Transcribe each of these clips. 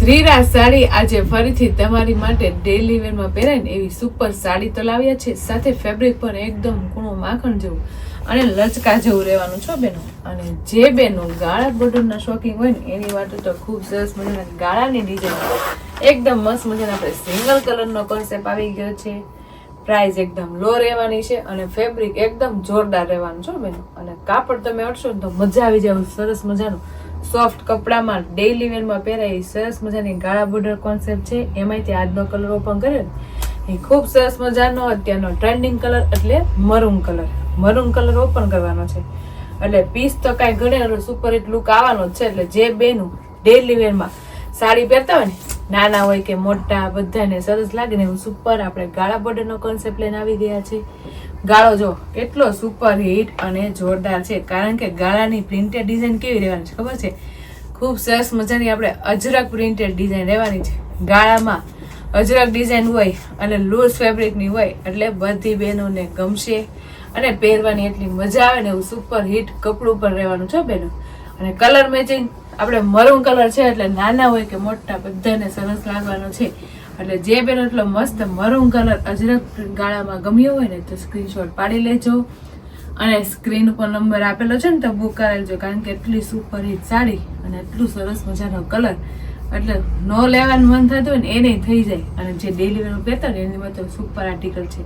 શ્રીરાજ સાડી આજે ફરીથી તમારી માટે ડેલી વેરમાં પહેરાય ને એવી સુપર સાડી તો લાવ્યા છે. સાથે ફેબ્રિક પણ એકદમ કૂણું માખણ જેવું અને લચકા જેવું રહેવાનું છો બેનો. અને જે બેનો ગાળા બોર્ડરના શોખીન હોય ને, એની માટે તો ખૂબ સરસ મજાના ગાળાની ડિઝાઇન એકદમ મસ્ત મજાના આપણે સિંગલ કલરનો કોન્સેપ્ટ આવી ગયો છે. પ્રાઇસ એકદમ લો રહેવાની છે અને ફેબ્રિક એકદમ જોરદાર રહેવાનું છો બેનો. અને કાપડ તમે અડશો ને તો મજા આવી જાય, સરસ મજાનું. સોફ્ટ કપડામાં ડેઇલી વેરમાં પહેરાય સરસ મજાની ગાળા બોર્ડર કોન્સેપ્ટ છે. એમાંય આજનો કલર ઓપન કર્યો. એ ખૂબ સરસ મજાનો અત્યારનો ટ્રેન્ડિંગ કલર એટલે maroon colour maroon colour open કરવાનો છે. એટલે પીસ તો કાંઈ ઘણે સુપર હિટ લુક આવવાનો જ છે. એટલે જે બેનું ડેઇલી વેરમાં સાડી પહેરતા હોય ને નાના હોય કે મોટા, બધાને સરસ લાગે ને એવું સુપર આપણે ગાળા બોર્ડરનો કોન્સેપ્ટ લઈને આવી ગયા છે ગાળો જો કેટલો સુપર હિટ અને જોરદાર છે, કારણ કે ગાળાની પ્રિન્ટેડ ડિઝાઇન કેવી રહેવાની છે ખબર છે? ખૂબ સરસ મજાની આપણે અજરક પ્રિન્ટેડ ડિઝાઇન રહેવાની છે. ગાળામાં અજરક ડિઝાઇન હોય અને લૂઝ ફેબ્રિકની હોય, એટલે બધી બહેનોને ગમશે અને પહેરવાની એટલી મજા આવે ને એવું સુપર હિટ કપડું પર રહેવાનું છે બહેનો. અને કલર મેચિંગ આપણે મરૂન કલર છે એટલે નાના હોય કે મોટા, બધાને સરસ લાગવાનો છે. એટલે જે બેન એટલો મસ્ત મરૂન કલર અજરક ગાળામાં ગમ્યો હોય ને તો સ્ક્રીનશોટ પાડી લેજો. અને સ્ક્રીન ઉપર નંબર આપેલો છે ને તો બુક કરેલજો કારણ કે એટલી સુપર હિટ સાડી અને એટલું સરસ મજાનો કલર. એટલે નો લેવાનું મન થતું હોય ને એ નહીં થઈ જાય. અને જે ડેલી વેરનું એની માટે સુપર આર્ટિકલ છે.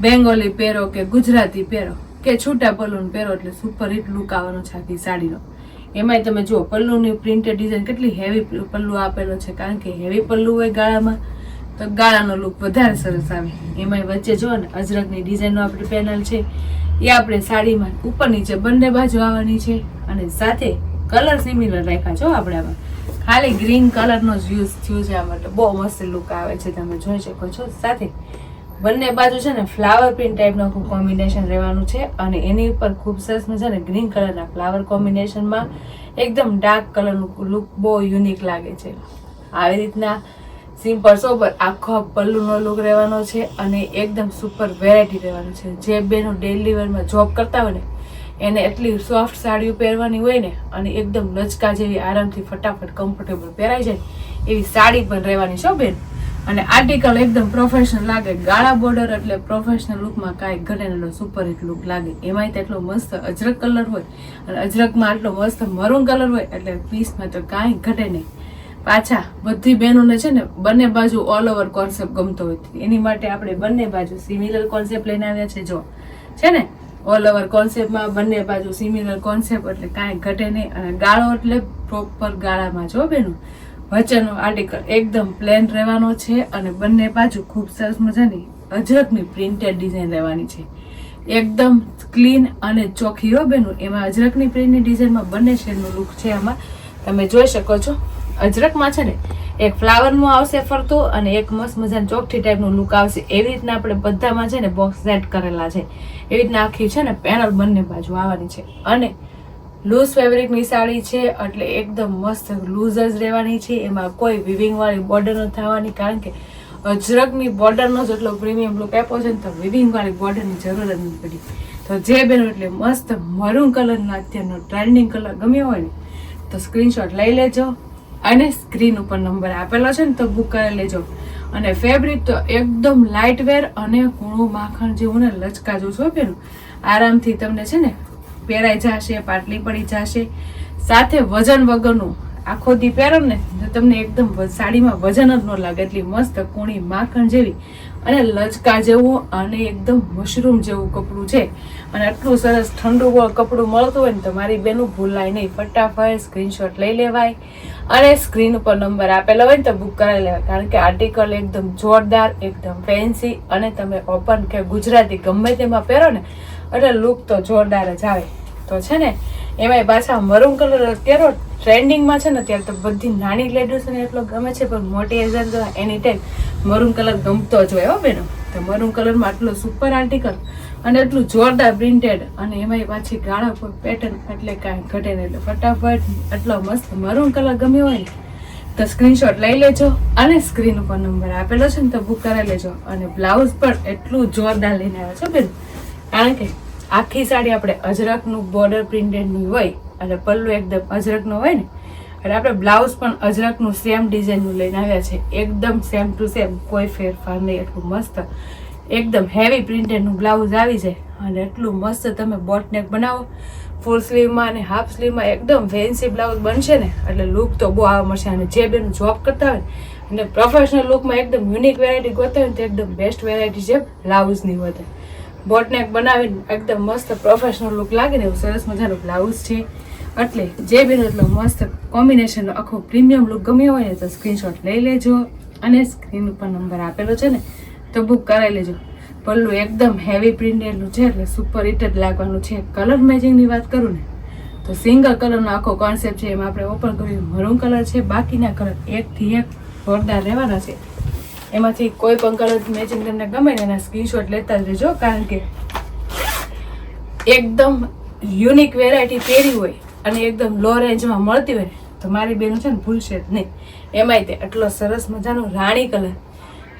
બેંગોલી પહેરો કે ગુજરાતી પહેરો કે છૂટા પલૂન પહેરો એટલે સુપર હિટ લુક આવવાનો છે આખી સાડીનો. એમાંય તમે જુઓ, પલ્લુની પ્રિન્ટેડ ડિઝાઇન કેટલી હેવી પલ્લુ આપેલો છે, કારણ કે હેવી પલ્લુ હોય ગાળામાં, તો ગાળાનો લુક વધારે સરસ આવે. એમાંય વચ્ચે જુઓ ને, અજરકની ડિઝાઇનનો આપણી પેનલ છે. એ આપણે સાડીમાં ઉપર નીચે બંને બાજુ આવવાની છે અને સાથે કલર સિમિલર રાખ્યા છો આપણે આમાં. ખાલી ગ્રીન કલરનો જ યુઝ થયો છે આમાં. માટે બહુ મસ્ત લુક આવે છે, તમે જોઈ શકો છો. સાથે બંને બાજુ છે ને ફ્લાવર પ્રિન્ટ ટાઈપનું ખૂબ કોમ્બિનેશન રહેવાનું છે અને એની ઉપર ખૂબ સરસ મજાને ગ્રીન કલરના ફ્લાવર કોમ્બિનેશનમાં એકદમ ડાર્ક કલરનું લુક બહુ યુનિક લાગે છે. આવી રીતના સિમ્પલ સોબર આખો પલ્લુનો લુક રહેવાનો છે અને એકદમ સુપર વેરાયટી રહેવાનું છે. જે બેનો ડેલી વેરમાં જોબ કરતા હોય ને, એને એટલી સોફ્ટ સાડીઓ પહેરવાની હોય ને અને એકદમ લચકા જેવી આરામથી ફટાફટ કમ્ફર્ટેબલ પહેરાઈ જાય એવી સાડી પણ રહેવાની છે બેન. અને આર્ટિકલ એકદમ પ્રોફેશનલ લાગે. ગાળા બોર્ડર એટલે પ્રોફેશનલ લુકમાં કાંઈ એટલો સુપર હિટ લુક લાગે. એમાંય તો એટલો મસ્ત અજરક કલર હોય અને અજરકમાં આટલો મસ્ત મરૂન કલર હોય એટલે પીસમાં તો કાંઈ ઘટે નહીં. પાછા બધી બહેનોને છે ને બંને બાજુ ઓલ ઓવર કોન્સેપ્ટ ગમતો હોય. એની માટે આપણે બંને બાજુ સિમિલર કોન્સેપ્ટ લઈને આવ્યા છે, જો. છે ને? ઓલ ઓવર કોન્સેપ્ટમાં બંને બાજુ સિમિલર કોન્સેપ્ટ એટલે કાંઈ ઘટે નહીં. અને ગાળો એટલે પ્રોપર ગાળામાં જો બેનું. વચ્ચેનો આર્ટિકલ એકદમ પ્લેન રહેવાનો છે અને બંને બાજુ ખૂબ સરસ મજાની અજરકની પ્રિન્ટેડ ડિઝાઇન રહેવાની છે. એકદમ ક્લીન અને ચોખ્ખી હો બેનું, એમાં અજરકની પ્રિન્ટની ડિઝાઇનમાં બંને શેડનું લુક છે આમાં. તમે જોઈ શકો છો, અજરકમાં છે ને, એક ફ્લાવરનું આવશે ફરતું અને એક મસ્ત મજાનું ચોખ્ઠી ટાઈપનું લુક આવશે. એવી રીતના આપણે બધામાં છે ને બોક્સ સેટ કરેલા છે. એવી રીતના આખી છે ને પેનલ બંને બાજુ આવવાની છે. અને લૂઝ ફેબ્રિકની સાડી છે, એટલે એકદમ મસ્ત લૂઝ જ રહેવાની છે. એમાં કોઈ વિવિંગવાળી બોર્ડર ન થવાની, કારણ કે અજરકની બોર્ડરનો જ એટલો પ્રીમિયમ લુક આપ્યો છે ને, તો વિવિંગ વાળી બોર્ડરની જરૂર જ નથી પડી. તો જે બેનો એટલે મસ્ત મરૂન કલરનો અત્યારનો ટ્રેન્ડિંગ કલર ગમ્યો હોય ને, તો સ્ક્રીનશોટ લઈ લેજો. અને સ્ક્રીન ઉપર નંબર આપેલો છે ને, તો બુક કરી લેજો. અને ફેબ્રિક તો એકદમ લાઇટ વેર અને કૂણું માખણ જેવું ને લચકા જેવું છો પેલું. આરામથી તમને છે ને પહેરાઈ જશે, પાટલી પડી જશે. સાથે વજન વગરનું આખો દી પહેરો ને, તો તમને એકદમ સાડીમાં વજન જ ન લાગે, એટલી મસ્ત કૂણી માખણ જેવી અને લચકા જેવું અને એકદમ મશરૂમ જેવું કપડું છે. અને આટલું સરસ ઠંડુ કપડું મળતું હોય ને તો મારી બેનું ભૂલાય નહીં. ફટાફટ સ્ક્રીનશોટ લઈ લેવાય અને સ્ક્રીન ઉપર નંબર આપેલો હોય ને તો બુક કરાવી લેવાય. કારણ કે આર્ટિકલ એકદમ જોરદાર, એકદમ ફેન્સી અને તમે ઓપન કે ગુજરાતી ગમે તેમાં પહેરો ને, એટલે લુક તો જોરદાર જ આવે. તો છે ને, એમાંય પાછા મરૂન કલર અત્યારે ટ્રેન્ડિંગમાં છે ને ત્યારે તો બધી નાની લેડીઝને એટલો ગમે છે, પણ મોટી એજન તો એની ટાઈમ મરૂન કલર ગમતો જ હોય હો બેનો. તો મરૂન કલરમાં આટલો સુપર આર્ટિકલ અને એટલું જોરદાર પ્રિન્ટેડ અને એમાંય પાછી ગાળા પર પેટર્ન એટલે કાંઈ ઘટે નહીં. એટલે ફટાફટ એટલો મસ્ત મરૂન કલર ગમ્યો હોય ને, તો સ્ક્રીનશોટ લઈ લેજો અને સ્ક્રીન ઉપર નંબર આપેલો છે ને તો બુક કરાવી લેજો. અને બ્લાઉઝ પણ એટલું જોરદાર લઈને આવ્યો છો બેન. કારણ કે આખી સાડી આપણે અજરકનું બોર્ડર પ્રિન્ટેડની હોય અને પલ્લુ એકદમ અજરકનો હોય ને અને આપણે બ્લાઉઝ પણ અજરકનું સેમ ડિઝાઇનનું લઈને આવ્યા છે. એકદમ સેમ ટુ સેમ કોઈ ફેરફાર નહીં, એટલું મસ્ત. એકદમ હેવી પ્રિન્ટેડનું બ્લાઉઝ આવી જાય અને એટલું મસ્ત તમે બોટનેક બનાવો. ફૂલ સ્લીવમાં અને હાફ સ્લીવમાં એકદમ ફેન્સી બ્લાઉઝ બનશે ને, એટલે લુક તો બહુ આવવા મળશે. અને જે બેનું જોબ કરતા હોય અને પ્રોફેશનલ લુકમાં એકદમ યુનિક વેરાયટી ગોતા હોય ને તો એકદમ બેસ્ટ વેરાયટી છે બ્લાઉઝની વધે. બોટનેક બનાવીને એકદમ મસ્ત પ્રોફેશનલ લુક લાગે ને, એવું સરસ મજાનું બ્લાઉઝ છે. એટલે જે બેન એટલો મસ્ત કોમ્બિનેશનનો આખો પ્રીમિયમ લુક ગમ્યો હોય ને તો સ્ક્રીનશોટ લઈ લેજો અને સ્ક્રીન ઉપર નંબર આપેલો છે ને, તો બુક કરાવી લેજો. પલ્લું એકદમ હેવી પ્રિન્ટેડનું છે એટલે સુપર હિટ જ લાગવાનું છે. કલર મેચિંગની વાત કરું ને, તો સિંગલ કલરનો આખો કોન્સેપ્ટ છે, એમાં આપણે ઓપન કર્યું મરૂન કલર છે, બાકીના કલર એકથી એક જોરદાર રહેવાના છે. એમાંથી કોઈ પણ કલર મેચિંગ તમને ગમે ને એના સ્ક્રીનશોટ લેતા જ રહેજો, કારણ કે એકદમ યુનિક વેરાયટી પહેરી હોય. અને એકદમ લો રેન્જમાં મળતી હોય, તો મારી બેન છે ને ભૂલશે જ નહીં. એમાંય તે આટલો સરસ મજાનો રાણી કલર.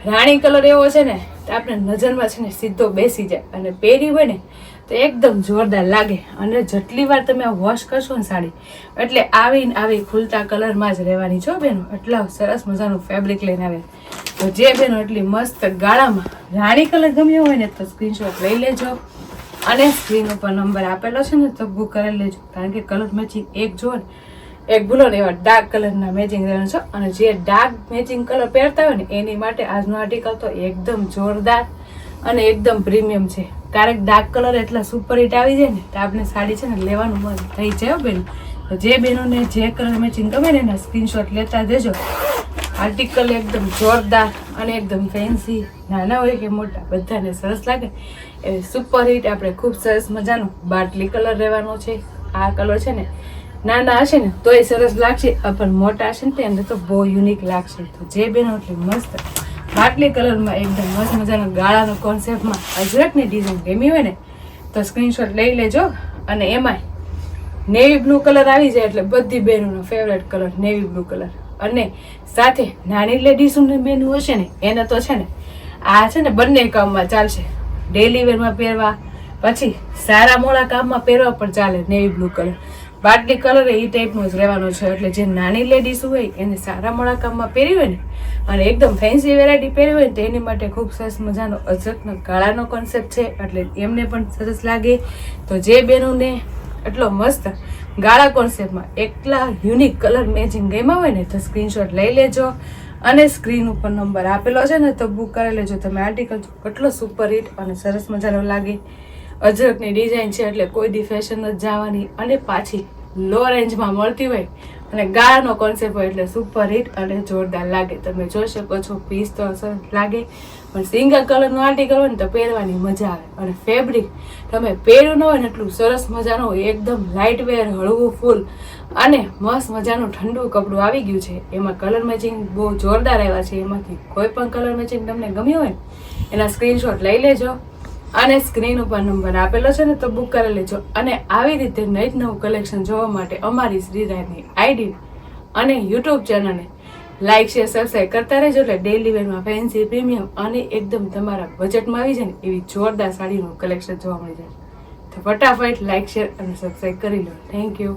રાણી કલર એવો છે ને, તો આપણે નજરમાં છે ને સીધો બેસી જાય અને પહેરી હોય ને, તો એકદમ જોરદાર લાગે. અને જેટલી વાર તમે વોશ કરશો ને સાડી, એટલે આવી ને આવી ખુલતા કલરમાં જ રહેવાની છો બેનો. એટલા સરસ મજાનું ફેબ્રિક લઈને આવે. તો જે બેનો એટલી મસ્ત ગાળામાં રાણી કલર ગમ્યો હોય ને, તો સ્ક્રીનશોટ લઈ લેજો. અને સ્ક્રીન ઉપર નંબર આપેલો છે ને, તો બુક કરી લેજો. કારણ કે કલર મેચિંગ એક જો ને, એક ભૂલો ને એવા ડાર્ક કલરના મેચિંગ રહેવાનું છે. અને જે ડાર્ક મેચિંગ કલર પહેરતા હોય ને, એની માટે આજનો આર્ટિકલ તો એકદમ જોરદાર અને એકદમ પ્રીમિયમ છે. ક્યારેક ડાર્ક કલર એટલા સુપર હિટ આવી જાય ને, તો આપણે સાડી છે ને લેવાનું મન થઈ જાય બેન. જે બહેનોને જે કલર મેચિંગ ગમે ને એના સ્ક્રીનશોટ લેતા દેજો. આર્ટિકલ એકદમ જોરદાર અને એકદમ ફેન્સી નાના હોય કે મોટા, બધાને સરસ લાગે. એવી સુપર હિટ આપણે ખૂબ સરસ મજાનો બાટલી કલર રહેવાનો છે. આ કલર છે ને, નાના હશે ને, તોય સરસ લાગશે. પણ મોટા હશે ને એને તો બહુ યુનિક લાગશે. તો જે બેનો એટલી મસ્ત. બાટલી કલરમાં એકદમ મસ્ત મજાનો ગાળાનો કોન્સેપ્ટમાં અજરકની ડિઝાઇન ગમી હોય ને, તો સ્ક્રીનશોટ લઈ લેજો. અને એમાંય નેવી બ્લુ કલર આવી જાય એટલે બધી બહેનોનો favourite colour navy blue colour અને સાથે નાની લેડીઝોની બેનું હશે ને, એને તો છે ને, આ છે ને બંને કામમાં ચાલશે. ડેલી વેરમાં પહેરવા, પછી સારા મોડા કામમાં પહેરવા પણ ચાલે નેવી બ્લુ કલર બાટલી કલર એ ટાઈપનો જ રહેવાનો છે, એટલે જે નાની લેડીઝ હોય એને સારા મોડા કામમાં પહેરી હોય ને, અને એકદમ ફેન્સી વેરાયટી પહેરી હોય ને, તો એની માટે ખૂબ સરસ મજાનો અજરકનો ગાળાનો કોન્સેપ્ટ છે, એટલે એમને પણ સરસ લાગે. તો જે બહેનોને એટલો મસ્ત ગાળા કોન્સેપ્ટમાં એકલા યુનિક કલર મેચિંગ ગમ્યા હોય ને તો સ્ક્રીનશોટ લઈ લેજો અને સ્ક્રીન ઉપર નંબર આપેલો છે ને તો બુક કરી લેજો. તમે આર્ટિકલ કેટલો સુપર હિટ અને સરસ મજાનો લાગે. અજરકની ડિઝાઇન છે એટલે કોઈ દી ફેશન જ જવાની અને પાછી લો રેન્જમાં મળતી હોય અને ગાળાનો કોન્સેપ્ટ હોય એટલે સુપર હિટ અને જોરદાર લાગે. તમે જોઈ શકો છો પીસ તો સરસ લાગે. પણ સિંગલ કલરનું આર્ટિકલ હોય ને તો પહેરવાની મજા આવે. અને ફેબ્રિક તમે પહેર્યું ન હોય ને એટલું સરસ મજાનું હોય એકદમ લાઇટ વેર હળવું ફૂલ અને મસ્ત મજાનું ઠંડુ કપડું આવી ગયું છે. એમાં કલર મેચિંગ બહુ જોરદાર આવ્યા છે. એમાંથી કોઈ પણ કલર મેચિંગ તમને ગમ્યું હોય, એના સ્ક્રીનશોટ લઈ લેજો. અને સ્ક્રીન ઉપર નંબર આપેલો છે ને તો બુક કરી લેજો. અને આવી રીતે નઈ જ નવું કલેક્શન જોવા માટે અમારી શ્રીરાયની આઈડી અને યુટ્યુબ ચેનલને લાઇક શેર સબસ્ક્રાઈબ કરતા રહેજો. એટલે ડેલી વેરમાં ફેન્સી પ્રીમિયમ અને એકદમ તમારા બજેટમાં આવી જાય ને એવી જોરદાર સાડીનું કલેક્શન જોવા મળી જાય. તો ફટાફટ લાઇક શેર અને સબસ્ક્રાઈબ કરી લો. Thank you